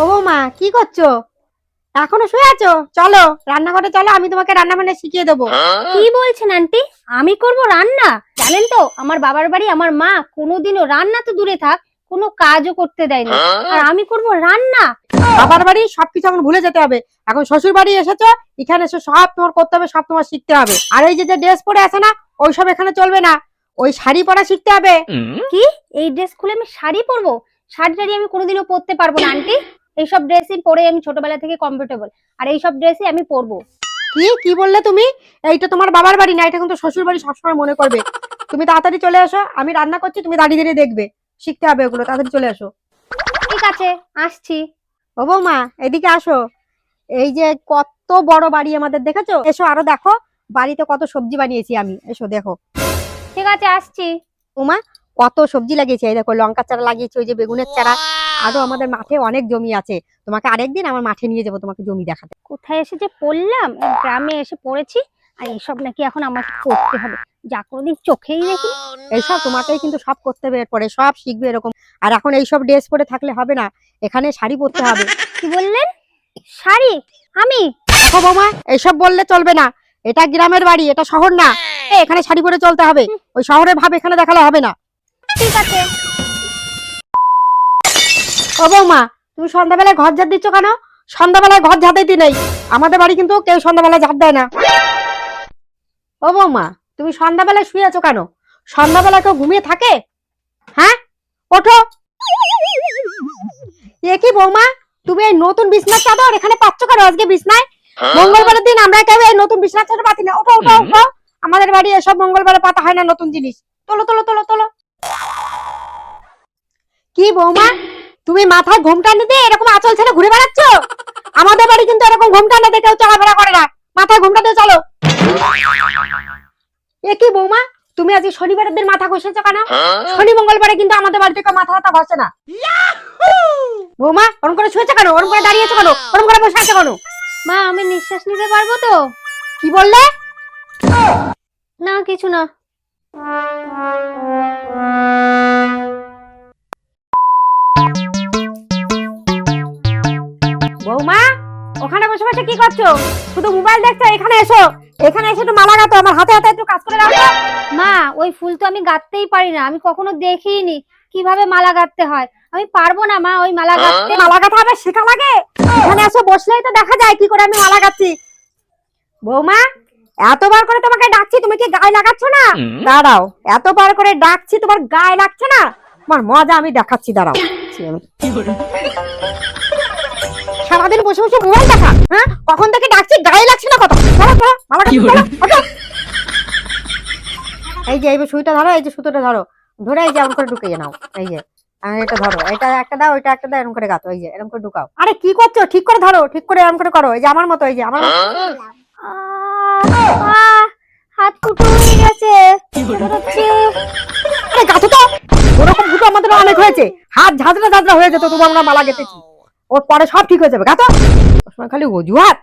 ও বৌমা কি করছ? এখনও শুয়ে আছো? চলো রান্নাঘরে চলো আমি তোমাকে রান্না বান্না শিখিয়ে দেবো। কি বলছেন আন্টি? আমি করব রান্না? জানেন তো আমার বাবার বাড়ি আমার মা কোনোদিনও রান্না তো দূরে থাক কোনো কাজও করতে দেয়নি আর আমি করব রান্না। বাবার বাড়ি সবকিছু এখন ভুলে যেতে হবে। এখন শ্বশুর বাড়ি এসেছ এখানে এসে সব তোমার করতে হবে সব তোমার শিখতে হবে। আর এই যে যে ড্রেস পরে আছে না ওইসব এখানে চলবে না। ওই শাড়ি পরা শিখতে হবে। কি? এই ড্রেস খুলে আমি শাড়ি পরবো? শাড়ি টাড়ি আমি কোনোদিনও পরতে পারব না আন্টি। এইসব ড্রেসই পরে আমি ছোটবেলা থেকে কমফোর্টেবল আর এইসব ড্রেসই আমি পরবো। কি? কি বললে তুমি? এইটা তোমার বাবার বাড়ি না এটা কিন্তু শ্বশুর বাড়ি সবসময় মনে করবে। তুমি তাড়াতাড়ি চলে আসো আমি রান্না করছি তুমি দাঁড়িয়ে দাঁড়িয়ে দেখবে। শিখতে হবে ওগুলো তাড়াতাড়ি চলে আসো। ঠিক আছে আসছি। ও বৌমা এদিকে আসো। এই যে কত বড় বাড়ি আমাদের দেখেছ? এসো আরও দেখো বাড়িতে কত সবজি বানিয়েছি আমি। এসো দেখো। ঠিক আছে আসছি। উমা কত সবজি লাগিয়েছি এই দেখো লঙ্কা চারা লাগিয়েছি ওই যে বেগুনের চারা। আরও আমাদের মাঠে অনেক জমি আছে। তোমাকে আরেকদিন আমার মাঠে নিয়ে যাব তোমাকে জমি দেখাতে। কোথায় এসে যে পড়লাম? গ্রামে এসে পড়েছি। আর এইসব নাকি এখন আমাকে করতে হবে। যা কোনোদিন চোখেই দেখি এইসব তোমাকেই কিন্তু সব করতে হবে। এরপরে সব শিখবে এরকম। আর এখন এইসব ড্রেস পরে থাকলে হবে না। এখানে শাড়ি পরতে হবে। কি বললেন? শাড়ি? আমি? দেখো বৌমা এইসব বললে চলবে না। এটা গ্রামের বাড়ি এটা শহর না। এখানে শাড়ি পরে চলতে হবে। ওই শহরের ভাব এখানে দেখালে হবে না। ঠিক আছে। ও বৌমা তুমি সন্ধ্যাবেলায় ঘর ঝাড় দিচ্ছ কেন? সন্ধ্যাবেলায় ঘর ঝাড় দিতে নেই। আমাদের বাড়ি কিন্তু কেউ সন্ধ্যাবেলায় ঝাড় দেয় না। ও বৌমা তুমি সন্ধ্যাবেলায় শুয়ে আছো কেন? সন্ধ্যাবেলা কেউ ঘুমিয়ে থাকে? হ্যাঁ? ওঠো। এ কি বৌমা তুমি এই নতুন বিছনার চাদর এখানে পাচ্ছ কেন আজকে বিছনায়? মঙ্গলবারের দিন আমরা কেউ এই নতুন বিছনার চাদর পাতি না। ওঠো ওঠো ওঠো। আমাদের বাড়ি এসব মঙ্গলবারে পাতা হয় না নতুন জিনিস। তোলো তোলো তোলো তোলো। কি বৌমা? তুমি মাথায় ঘোমটা নিতে এরকম আচল ছেড়ে ঘুরে বেড়াচ্ছ? আমাদের বাড়ি কিন্তু এরকম ঘোমটা নিতে কেউ চলাফেরা করে না। মাথায় ঘোমটা দিয়ে চলো। এ কি বৌমা তুমি আজকে শনিবারের দিন মাথা ঘষেছো কেন? শনি মঙ্গলবারে কিন্তু আমাদের বাড়িতে কেউ মাথা মাথা ঘষে না। বৌমা ওরম করে শুয়েছো কেন? ওরম করে দাঁড়িয়েছো কেন? ওরম করে বসে আছো কেন? মা আমি নিঃশ্বাস নিতে পারব তো? কি বললে? না কিছু না। বৌমা ওখানে বসে বসে কি করছ? শুধু মোবাইল দেখছ? এখানে এসো। এখানে এসে একটু মালা গাতো আমার হাতে হাতে একটু কাজ করে রাখো। মা ওই ফুল তো আমি গাঁথতেই পারি না আমি কখনো দেখিনি। কীভাবে মালা গাঁথতে হয়? আমি পারব না মা ওই মালা গাঁথতে। মালা গাঁথা আবার শেখা লাগে? এখানে এসে বসলেই তো দেখা যায় কি করে আমি মালা গাচ্ছি বৌমা এতবার করে তোমাকে ডাকছি তুমি কি গায়ে লাগাচ্ছ না? দাঁড়াও এতবার করে ডাকছি তোমার গায়ে লাগছে না? তোমার মজা আমি দেখাচ্ছি দাঁড়াও। আমি- সারাদিন বসে বসে মোবাইল দেখা হ্যাঁ? কখন থেকে ডাকছি গায়ে লাগছে না কত ধরো ধরো চলো, এই যে এই সুইটা ধরো এই যে সুতোটা ধরো। ধরে এই যে এমন করে ঢুকিয়ে নাও এই যে। এটা ধরো এটা একটা দাও ওইটা একটা দাও এরকম করে গাতো এই যে এরকম করে ঢুকাও। আরে কি করছ? ঠিক করে ধরো ঠিক করে এরকম করে করো এই যে আমার মতো এই যে আমার হাত ফুটো হয়ে গেছে। আরে গাছো তো। ওরকম ফুটো আমাদের অনেক হয়েছে। হাত ঝাঁঝরা ঝাঁঝরা হয়ে যেত তোমার আমরা মালা গেতেছি ওর পরে সব ঠিক হয়ে যাবে গাছ ওর সময় খালি অজুহাত।